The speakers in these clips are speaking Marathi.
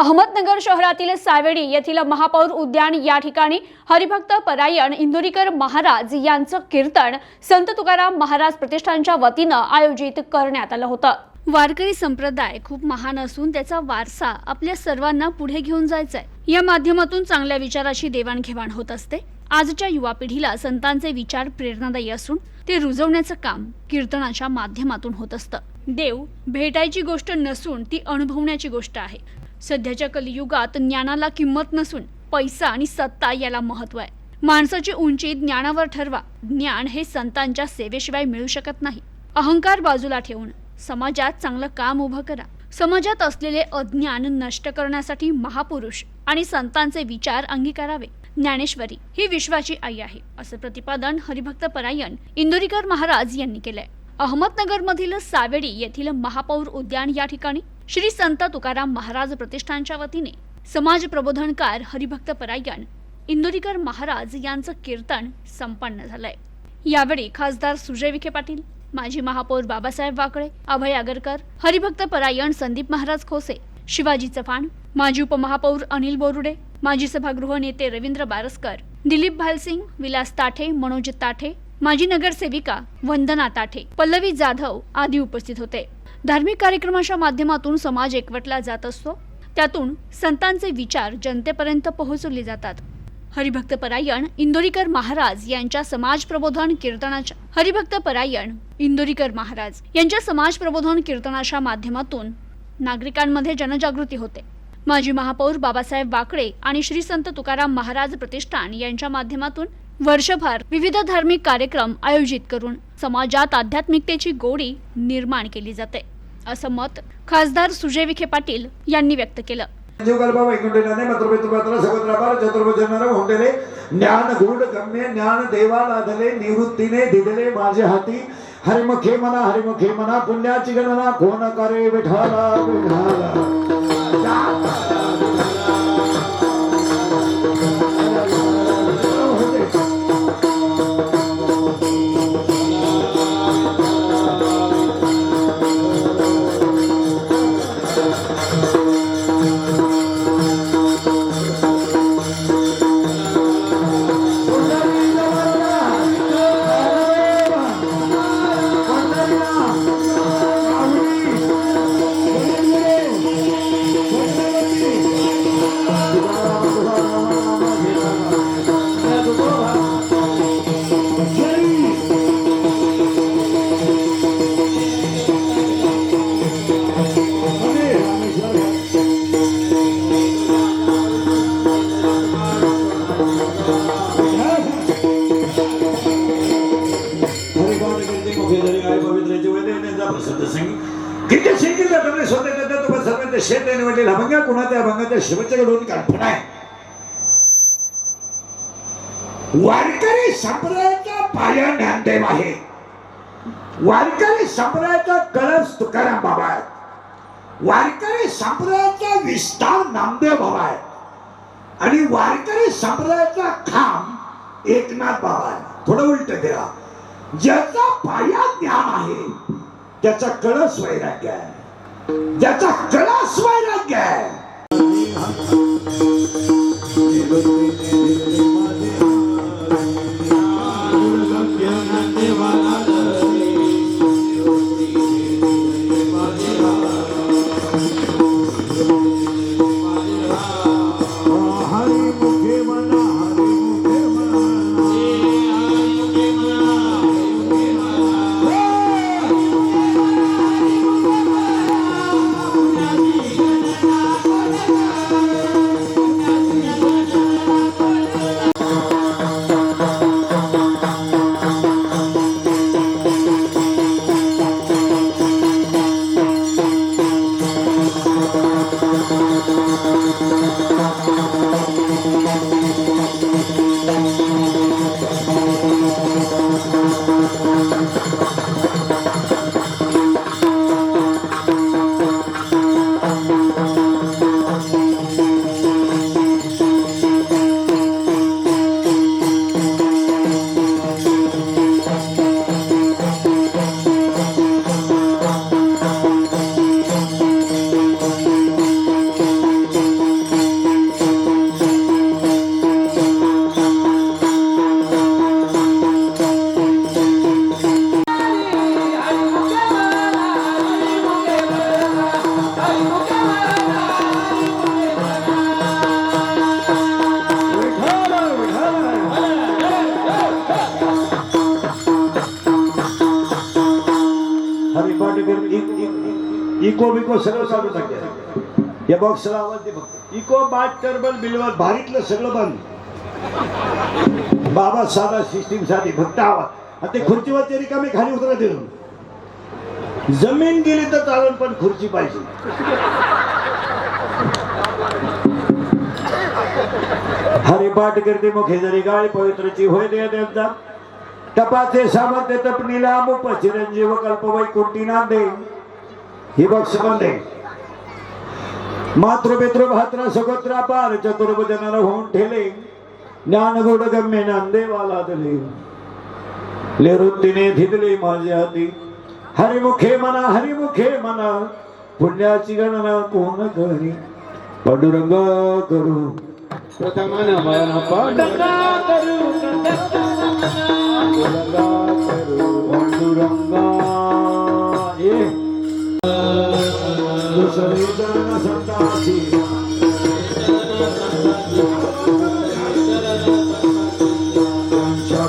अहमदनगर शहरातील सावेडी येथील महापौर उद्यान या ठिकाणी हरिभक्त परायण इंदुरीकर महाराज यांचं कीर्तन संत तुकाराम महाराज प्रतिष्ठानच्या वतीनं आयोजित करण्यात आलं होतं. वारकरी संप्रदाय खूप महान असून त्याचा वारसा आपल्या सर्वांना पुढे घेऊन जायचा आहे या माध्यमातून चांगल्या विचाराची देवाणघेवाण होत असते. आजच्या युवा पिढीला संतांचे विचार प्रेरणादायी असून ते रुजवण्याचं काम कीर्तनाच्या माध्यमातून होत असतं. देव भेटायची गोष्ट नसून ती अनुभवण्याची गोष्ट आहे. सध्याच्या कलियुगात ज्ञानाला किंमत नसून पैसा आणि सत्ता याला महत्त्व आहे. माणसाची उंची ज्ञानावर ठरवा. ज्ञान हे संतांच्या सेवेशिवाय मिळू शकत नाही. अहंकार बाजूला ठेवून समाजात चांगलं काम उभं करा. समाजात असलेले अज्ञान नष्ट करण्यासाठी महापुरुष आणि संतांचे विचार अंगीकारावे. ज्ञानेश्वरी ही विश्वाची आई आहे असं प्रतिपादन हरिभक्त परायण इंदोरीकर महाराज यांनी केलंय. अहमदनगरमधील सावेडी येथील महापौर उद्यान या ठिकाणी श्री संत तुकाराम महाराज प्रतिष्ठानच्या वतीने समाज प्रबोधनकार हरिभक्त परायण इंदोरीकर महाराज यांचं कीर्तन संपन्न झालंय. यावेळी खासदार सुजय विखे पाटील माजी महापौर बाबासाहेब वाकळे अभय आगरकर हरिभक्त परायण संदीप महाराज खोसे शिवाजी चव्हाण माजी उपमहापौर अनिल बोरुडे माजी सभागृह नेते रवींद्र बारसकर दिलीप भालसिंग विलास ताठे मनोज ताठे माजी नगरसेविका वंदना ताठे पल्लवी जाधव आदी उपस्थित होते. धार्मिक कार्यक्रमाच्या माध्यमातून समाज एकवटला जात असतो. त्यातून संतांचे विचार जनतेपर्यंत पोहोचवले जातात. हरिभक्त परायण इंदोरीकर महाराज यांच्या समाज प्रबोधन कीर्तनाच्या हरिभक्त परायण इंदोरीकर महाराज यांच्या समाज प्रबोधन कीर्तनाच्या माध्यमातून नागरिकांमध्ये जनजागृती होते. माजी महापौर बाबासाहेब वाकळे आणि श्री संत तुकाराम महाराज प्रतिष्ठान यांच्या माध्यमातून वर्षभर विविध धार्मिक कार्यक्रम आयोजित करून समाजात आध्यात्मिकतेची गोडी निर्माण केली जाते. असं मत खासदार सुजय विखे पाटील यांनी व्यक्त केलं. जीवकल्पा वैकुंठनाने मत्रपितृपात्र ज्ञान गुड गम्य ज्ञान देवालाधले निवृत्तीने दिदले माझे हाती. हरिमुखे मना हरिमुखे मना पुण्याची गणना कोण करे विठाला विठाला. तुम्हाला सर्वांच्या शेत आणि अभंगा कुणाच्या अभंगाच्या शिवच्या शिवच्याकडून कल्पना आहे. वारकरी संप्रदायाचा पाया ज्ञानदेव आहे. वारकरी संप्रदायाचा कळस तुकाराम बाबा आहे वारकरी संप्रदायाचा विस्तार नामदेव बाबा आहे आणि वारकरी संप्रदायाचा खांब एकनाथ बाबा आहे थोडं उलट द्या ज्याचा पाया ज्ञान आहे त्याचा कळस वैराग्य आहे. ज्याचा कळस वैराग्य आहे इको बिको सगळं चालू टाकते या बॉक्सला आवाज दे फक्त. इको बाट टर्बल बिलवर भारीतलं सगळं बंद. बाबा साधा सिस्टीम साधी फक्त आवाज. आता ते खुर्चीवरती रिकामी खाली उतरा देऊन जमीन गेली तर चालेल पण खुर्ची पाहिजे. हरिपाठ करते मुखे जरी गाय पवित्रची होय दे त्यांचा तपाचे सामर्थ्य तपनीला मुप चिरंजीव कल्प वैकुंठी नांदे ही बॉक्स बंद आहे मातृ पितृ भात्रा सगोत्रा पार चतुर्भुजनाला होऊन ठेले. ज्ञान गुड गम्य नांदेवाला दले. लेरुत्तीने धिदले माझ्या हाती. हरिमुखे मना हरिमुखे मना पुण्याची गणना कोण करी? पांडुरंग करू. प्रथम करू.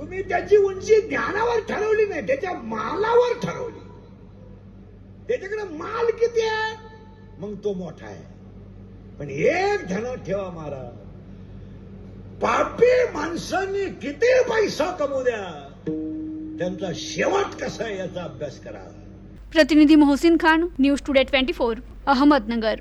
तुम्ही त्याची उंची ज्ञानावर ठरवली नाही त्याच्या मालावर ठरवली. त्याच्याकडे माल किती आहे? मग तो मोठा आहे. पण एक ध्यानात ठेवा महाराज. पापी माणसांनी किती पैसा कमवू द्या? त्यांचा शेवट कसा आहे याचा अभ्यास करा. प्रतिनिधी Mohsin Khan news today twenty four Ahmednagar.